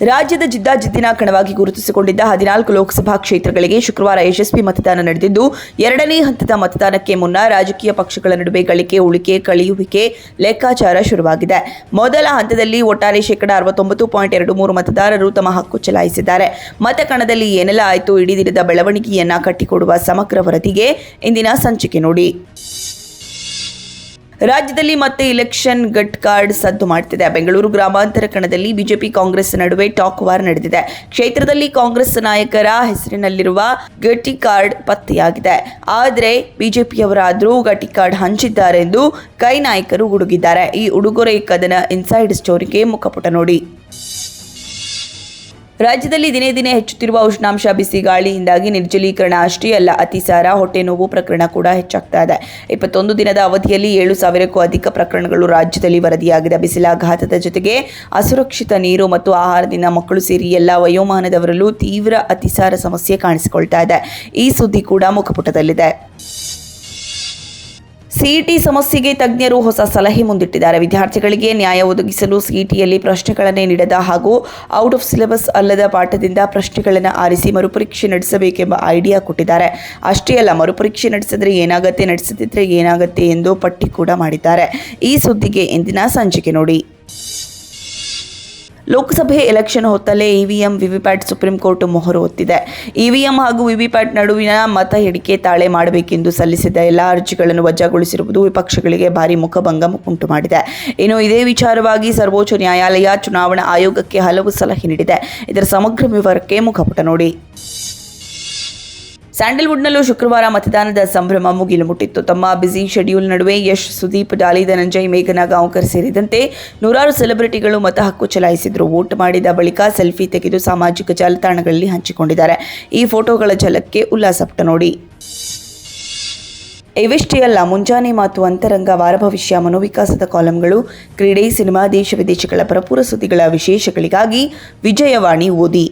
ರಾಜ್ಯದ ಜಿದ್ದಾಜಿದ್ದಿನ ಕಣವಾಗಿ ಗುರುತಿಸಿಕೊಂಡಿದ್ದ ಹದಿನಾಲ್ಕು ಲೋಕಸಭಾ ಕ್ಷೇತ್ರಗಳಿಗೆ ಶುಕ್ರವಾರ ಯಶಸ್ವಿ ಮತದಾನ ನಡೆದಿದ್ದು, ಎರಡನೇ ಹಂತದ ಮತದಾನಕ್ಕೆ ಮುನ್ನ ರಾಜಕೀಯ ಪಕ್ಷಗಳ ನಡುವೆ ಗಳಿಕೆ, ಉಳಿಕೆ, ಕಳೆಯುವಿಕೆ ಲೆಕ್ಕಾಚಾರ ಶುರುವಾಗಿದೆ. ಮೊದಲ ಹಂತದಲ್ಲಿ ಒಟ್ಟಾರೆ ಶೇಕಡ ಅರವತ್ತೊಂಬತ್ತು ಪಾಯಿಂಟ್ ಎರಡು ಮೂರು ಮತದಾರರು ತಮ್ಮ ಹಕ್ಕು ಚಲಾಯಿಸಿದ್ದಾರೆ. ಮತಕಣದಲ್ಲಿ ಏನೆಲ್ಲ ಆಯಿತು, ಇಡೀ ದಿನದ ಬೆಳವಣಿಗೆಯನ್ನ ಕಟ್ಟಿಕೊಡುವ ಸಮಗ್ರ ವರದಿಗೆ ಇಂದಿನ ಸಂಚಿಕೆ ನೋಡಿ. ರಾಜ್ಯದಲ್ಲಿ ಮತ್ತೆ ಇಲೆಕ್ಷನ್ ಗಟ್ ಕಾರ್ಡ್ ಸದ್ದು ಮಾಡ್ತಿದೆ. ಬೆಂಗಳೂರು ಗ್ರಾಮಾಂತರ ಕಣದಲ್ಲಿ ಬಿಜೆಪಿ ಕಾಂಗ್ರೆಸ್ ನಡುವೆ ಟಾಕ್ ವಾರ್ ನಡೆದಿದೆ. ಕ್ಷೇತ್ರದಲ್ಲಿ ಕಾಂಗ್ರೆಸ್ ನಾಯಕರ ಹೆಸರಿನಲ್ಲಿರುವ ಗಟ್ಟಿ ಕಾರ್ಡ್ ಪತ್ತೆಯಾಗಿದೆ. ಆದರೆ ಬಿಜೆಪಿಯವರಾದರೂ ಗಟ್ಟಿ ಕಾರ್ಡ್ ಹಂಚಿದ್ದಾರೆ ಎಂದು ಕೈ ನಾಯಕರು ಗುಡುಗಿದ್ದಾರೆ ಈ ಉಡುಗೊರೆ ಕದನ ಇನ್ಸೈಡ್ ಸ್ಟೋರಿಗೆ ಮುಖಪುಟ ನೋಡಿ. ರಾಜ್ಯದಲ್ಲಿ ದಿನೇ ದಿನೇ ಹೆಚ್ಚುತ್ತಿರುವ ಉಷ್ಣಾಂಶ ಬಿಸಿ ಗಾಳಿಯಿಂದಾಗಿ ನಿರ್ಜಲೀಕರಣ ಅಷ್ಟೇ ಅಲ್ಲ ಅತಿಸಾರ ಹೊಟ್ಟೆ ನೋವು ಪ್ರಕರಣ ಕೂಡ ಹೆಚ್ಚಾಗ್ತಾ ಇದೆ. ಇಪ್ಪತ್ತೊಂದು ದಿನದ ಅವಧಿಯಲ್ಲಿ ಏಳು ಸಾವಿರಕ್ಕೂ ಅಧಿಕ ಪ್ರಕರಣಗಳು ರಾಜ್ಯದಲ್ಲಿ ವರದಿಯಾಗಿದೆ. ಬಿಸಿಲಾಘಾತದ ಜೊತೆಗೆ ಅಸುರಕ್ಷಿತ ನೀರು ಮತ್ತು ಆಹಾರದಿಂದ ಮಕ್ಕಳು ಸೇರಿ ಎಲ್ಲ ವಯೋಮಾನದವರಲ್ಲೂ ತೀವ್ರ ಅತಿಸಾರ ಸಮಸ್ಯೆ ಕಾಣಿಸಿಕೊಳ್ತಾ ಇದೆ. ಈ ಸುದ್ದಿ ಕೂಡ ಮುಖಪುಟದಲ್ಲಿದೆ. ಸಿಇಟಿ ಸಮಸ್ಯೆಗೆ ತಜ್ಞರು ಹೊಸ ಸಲಹೆ ಮುಂದಿಟ್ಟಿದ್ದಾರೆ. ವಿದ್ಯಾರ್ಥಿಗಳಿಗೆ ನ್ಯಾಯ ಒದಗಿಸಲು ಸಿಇಟಿಯಲ್ಲಿ ಪ್ರಶ್ನೆಗಳನ್ನೇ ನೀಡದ ಹಾಗೂ ಔಟ್ ಆಫ್ ಸಿಲೆಬಸ್ ಅಲ್ಲದ ಪಾಠದಿಂದ ಪ್ರಶ್ನೆಗಳನ್ನು ಆರಿಸಿ ಮರುಪರೀಕ್ಷೆ ನಡೆಸಬೇಕೆಂಬ ಐಡಿಯಾ ಕೊಟ್ಟಿದ್ದಾರೆ. ಅಷ್ಟೇ ಅಲ್ಲ, ಮರುಪರೀಕ್ಷೆ ನಡೆಸಿದ್ರೆ ಏನಾಗತ್ತೆ, ನಡೆಸದಿದ್ರೆ ಏನಾಗತ್ತೆ ಎಂದು ಪಟ್ಟಿ ಕೂಡ ಮಾಡಿದ್ದಾರೆ. ಈ ಸುದ್ದಿಗೆ ಇಂದಿನ ಸಂಚಿಕೆ ನೋಡಿ. ಲೋಕಸಭೆ ಎಲೆಕ್ಷನ್ ಹೊತ್ತಲ್ಲೇ ಇವಿಎಂ, ವಿವಿಪ್ಯಾಟ್ ಸುಪ್ರೀಂ ಕೋರ್ಟ್ ಮೊಹರು ಹೊತ್ತಿದೆ. ಇವಿಎಂ ಹಾಗೂ ವಿವಿಪ್ಯಾಟ್ ನಡುವಿನ ಮತ ಎಣಿಕೆ ತಾಳೆ ಮಾಡಬೇಕೆಂದು ಸಲ್ಲಿಸಿದ ಎಲ್ಲ ಅರ್ಜಿಗಳನ್ನು ವಜಾಗೊಳಿಸಿರುವುದು ವಿಪಕ್ಷಗಳಿಗೆ ಭಾರಿ ಮುಖಭಂಗ ಉಂಟು ಮಾಡಿದೆ. ಇನ್ನು ಇದೇ ವಿಚಾರವಾಗಿ ಸರ್ವೋಚ್ಚ ನ್ಯಾಯಾಲಯ ಚುನಾವಣಾ ಆಯೋಗಕ್ಕೆ ಹಲವು ಸಲಹೆ ನೀಡಿದೆ. ಇದರ ಸಮಗ್ರ ವಿವರಕ್ಕೆ ಮುಖಪುಟ ನೋಡಿ. ಸ್ಯಾಂಡಲ್ವುಡ್ನಲ್ಲೂ ಶುಕ್ರವಾರ ಮತದಾನದ ಸಂಭ್ರಮ ಮುಗಿಲು ಮುಟ್ಟಿತ್ತು. ತಮ್ಮ ಬ್ಯುಸಿ ಶೆಡ್ಯೂಲ್ ನಡುವೆ ಯಶ್, ಸುದೀಪ್ ಡಾಲಿ ಧನಂಜಯ್, ಮೇಘನಾ ಗಾಂವ್ಕರ್ ಸೇರಿದಂತೆ ನೂರಾರು ಸೆಲೆಬ್ರಿಟಿಗಳು ಮತ ಹಕ್ಕು ಚಲಾಯಿಸಿದ್ರು. ವೋಟ್ ಮಾಡಿದ ಬಳಿಕ ಸೆಲ್ಫಿ ತೆಗೆದು ಸಾಮಾಜಿಕ ಜಾಲತಾಣಗಳಲ್ಲಿ ಹಂಚಿಕೊಂಡಿದ್ದಾರೆ. ಈ ಫೋಟೋಗಳ ಝಲಕ್ಕೆ ಉಲ್ಲಾಸಪ್ಟ ನೋಡಿ. ಇವಿಷ್ಟೇ ಅಲ್ಲ ಮುಂಜಾನೆ ಮಾತು ಅಂತರಂಗ ವಾರ ಭವಿಷ್ಯ ಮನೋವಿಕಾಸದ ಕಾಲಂಗಳು. ಕ್ರೀಡೆ, ಸಿನಿಮಾ, ದೇಶ ವಿದೇಶಗಳ ಭರಪೂರ ಸುದ್ದಿಗಳ ವಿಶೇಷಗಳಿಗಾಗಿ ವಿಜಯವಾಣಿ ಓದಿ.